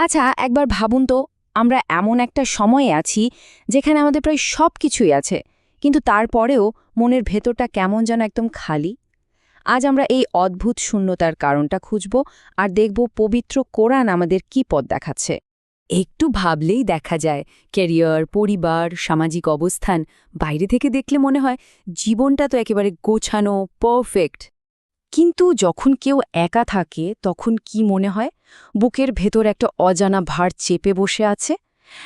আচ্ছা একবার ভাবুন তো, আমরা এমন একটা সময়ে আছি যেখানে আমাদের প্রায় সব কিছুই আছে, কিন্তু তারপরেও মনের ভেতরটা কেমন যেন একদম খালি। আজ আমরা এই অদ্ভুত শূন্যতার কারণটা খুঁজব আর দেখব পবিত্র কোরআন আমাদের কি পথ দেখাচ্ছে। একটু ভাবলেই দেখা যায়, ক্যারিয়ার, পরিবার, সামাজিক অবস্থান, বাইরে থেকে দেখলে মনে হয় জীবনটা তো একেবারে গোছানো, পারফেক্ট। কিন্তু যখন কেউ একা থাকে, তখন কি মনে হয়? বুকের ভেতর একটা অজানা ভার চেপে বসে আছে,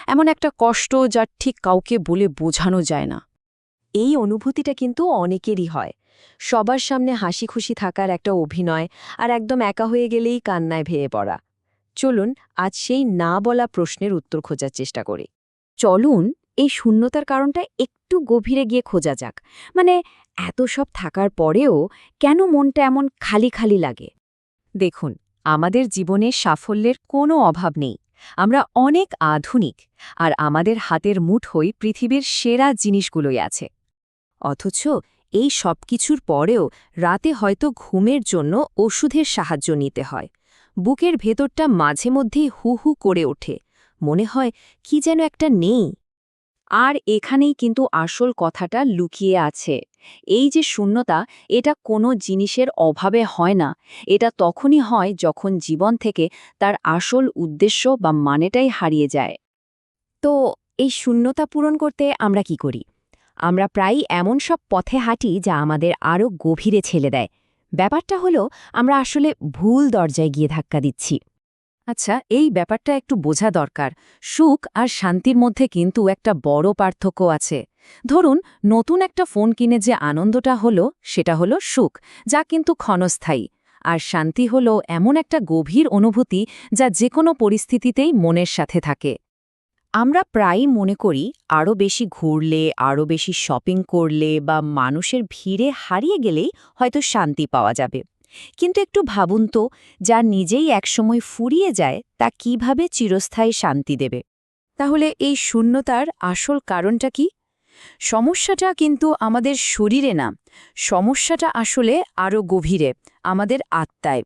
এমন একটা কষ্ট যা ঠিক কাউকে বলে বোঝানো যায় না। এই অনুভূতিটা কিন্তু অনেকেরই হয়। সবার সামনে হাসি খুশি থাকার একটা অভিনয় আর একদম একা হয়ে গেলেই কান্নায় ভেয়ে পড়া। চলুন, আজ সেই না বলা প্রশ্নের উত্তর খোঁজার চেষ্টা করি। চলুন, এই শূন্যতার কারণটা একটু গভীরে গিয়ে খোঁজা যাক। মানে এত সব থাকার পরেও কেন মনটা এমন খালি খালি লাগে? দেখুন, আমাদের জীবনে সাফল্যের কোনো অভাব নেই। আমরা অনেক আধুনিক, আর আমাদের হাতের মুঠোয় পৃথিবীর সেরা জিনিসগুলোই আছে। অথচ এই সব কিছুর পরেও রাতে হয়তো ঘুমের জন্য ওষুধের সাহায্য নিতে হয়। বুকের ভেতরটা মাঝে মধ্যেই হু হু করে ওঠে। মনে হয় কি যেন একটা নেই। আর এখানেই কিন্তু আসল কথাটা লুকিয়ে আছে। এই যে শূন্যতা, এটা কোনো জিনিসের অভাবে হয় না। এটা তখনই হয় যখন জীবন থেকে তার আসল উদ্দেশ্য বা মানেটাই হারিয়ে যায়। তো এই শূন্যতা পূরণ করতে আমরা কি করি? আমরা প্রায়ই এমন সব পথে হাঁটি যা আমাদের আরও গভীরে ছেলে দেয়। ব্যাপারটা হলো, আমরা আসলে ভুল দরজায় গিয়ে ধাক্কা দিচ্ছি। আচ্ছা এই ব্যাপারটা একটু বোঝা দরকার। সুখ আর শান্তির মধ্যে কিন্তু একটা বড় পার্থক্য আছে। ধরুন, নতুন একটা ফোন কিনে যে আনন্দটা হলো, সেটা হলো সুখ, যা কিন্তু ক্ষণস্থায়ী। আর শান্তি হলো এমন একটা গভীর অনুভূতি যা যে কোনো পরিস্থিতিতেই মনের সাথে থাকে। আমরা প্রায়ই মনে করি আরও বেশি ঘুরলে আরও বেশি শপিং করলে বা মানুষের ভিড়ে হারিয়ে গেলেই হয়তো শান্তি পাওয়া যাবে। কিন্তু একটু ভাবুন তো, যা নিজেই একসময় ফুরিয়ে যায়, তা কীভাবে চিরস্থায়ী শান্তি দেবে? তাহলে এই শূন্যতার আসল কারণটা কি? সমস্যাটা কিন্তু আমাদের শরীরে না, সমস্যাটা আসলে আরও গভীরে, আমাদের আত্মায়।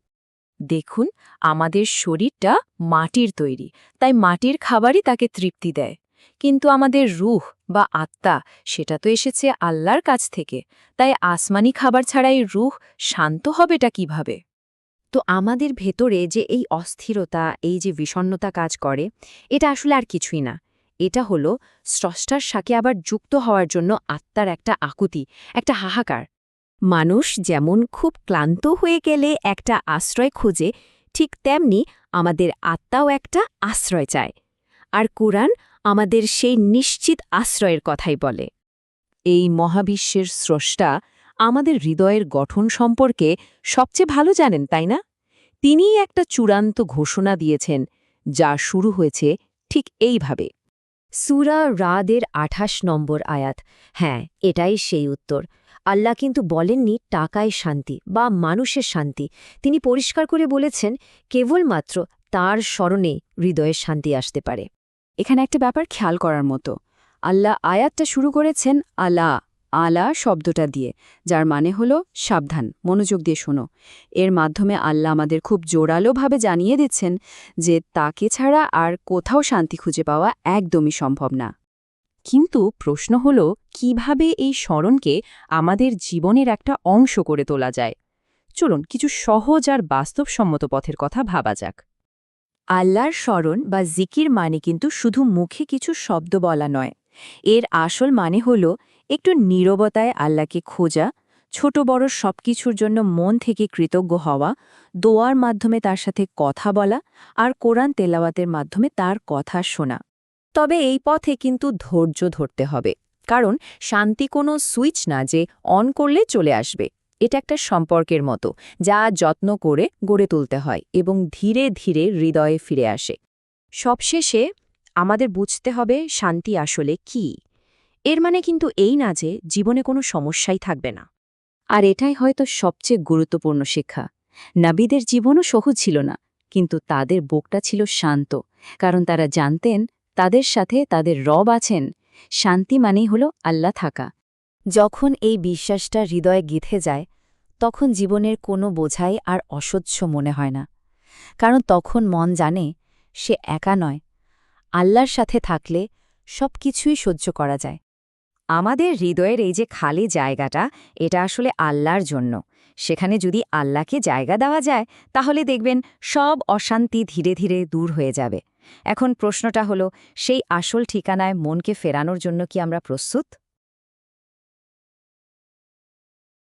দেখুন, আমাদের শরীরটা মাটির তৈরি, তাই মাটির খাবারই তাকে তৃপ্তি দেয়। কিন্তু আমাদের রুহ বা আত্মা, সেটা তো এসেছে আল্লাহর কাছ থেকে। তাই আসমানি খাবার ছাড়াই রুহ শান্ত হবেটা কীভাবে? তো আমাদের ভেতরে যে এই অস্থিরতা, এই যে বিষণ্নতা কাজ করে, এটা আসলে আর কিছুই না। এটা হলো স্রষ্টার সাথে আবার যুক্ত হওয়ার জন্য আত্মার একটা আকুতি, একটা হাহাকার। মানুষ যেমন খুব ক্লান্ত হয়ে গেলে একটা আশ্রয় খুঁজে, ঠিক তেমনি আমাদের আত্মাও একটা আশ্রয় চায়। আর কোরআন আমাদের সেই নিশ্চিত আশ্রয়ের কথাই বলে। এই মহাবিশ্বের স্রষ্টা আমাদের হৃদয়ের গঠন সম্পর্কে সবচেয়ে ভালো জানেন, তাই না? তিনিই একটা চূড়ান্ত ঘোষণা দিয়েছেন, যা শুরু হয়েছে ঠিক এইভাবে। সুরা রাদের আঠাশ নম্বর আয়াত। হ্যাঁ এটাই সেই উত্তর। আল্লাহ কিন্তু বলেননি টাকায় শান্তি বা মানুষের শান্তি। তিনি পরিষ্কার করে বলেছেন, কেবলমাত্র তার স্মরণে হৃদয়ে শান্তি আসতে পারে। এখানে একটা ব্যাপার খেয়াল করার মতো। আল্লাহ আয়াতটা শুরু করেছেন আলা আলা শব্দটা দিয়ে, যার মানে হলো সাবধান, মনোযোগ দিয়ে শোনো। এর মাধ্যমে আল্লাহ আমাদের খুব জোরালোভাবে জানিয়ে দিচ্ছেন যে তাকে ছাড়া আর কোথাও শান্তি খুঁজে পাওয়া একদমই সম্ভব না। কিন্তু প্রশ্ন হল, কীভাবে এই স্মরণকে আমাদের জীবনের একটা অংশ করে তোলা যায়? চলুন, কিছু সহজ আর বাস্তবসম্মত পথের কথা ভাবা যাক। আল্লাহর স্মরণ বা জিকির মানে কিন্তু শুধু মুখে কিছু শব্দ বলা নয়। এর আসল মানে হল একটু নীরবতায় আল্লাহকে খোঁজা, ছোট বড় সবকিছুর জন্য মন থেকে কৃতজ্ঞ হওয়া, দোয়ার মাধ্যমে তার সাথে কথা বলা আর কোরআন তেলাওয়াতের মাধ্যমে তার কথা শোনা। তবে এই পথে কিন্তু ধৈর্য ধরতে হবে, কারণ শান্তি কোনো সুইচ না যে অন করলে চলে আসবে। এটা একটা সম্পর্কের মতো, যা যত্ন করে গড়ে তুলতে হয় এবং ধীরে ধীরে হৃদয়ে ফিরে আসে। সবশেষে আমাদের বুঝতে হবে শান্তি আসলে কি। এর মানে কিন্তু এই না যে জীবনে কোনো সমস্যাই থাকবে না। আর এটাই হয়তো সবচেয়ে গুরুত্বপূর্ণ শিক্ষা। নাবিদের জীবনও সহজ ছিল না, কিন্তু তাদের বোকটা ছিল শান্ত, কারণ তারা জানতেন তাদের সাথে তাদের রব আছেন। শান্তি মানেই হল আল্লাহ থাকা যখন এই বিশ্বাসটা হৃদয়ে গিথে যায়, তখন জীবনের কোনো বোঝাই আর অসহ্য মনে হয় না। কারণ তখন মন জানে, সে একা নয়। আল্লাহর সাথে থাকলে সব কিছুই সহ্য করা যায়। আমাদের হৃদয়ের এই যে খালি জায়গাটা, এটা আসলে আল্লাহর জন্য। সেখানে যদি আল্লাহকে জায়গা দেওয়া যায়, তাহলে দেখবেন সব অশান্তি ধীরে ধীরে দূর হয়ে যাবে। এখন প্রশ্নটা হলো, সেই আসল ঠিকানায় মনকে ফেরানোর জন্য কি আমরা প্রস্তুত?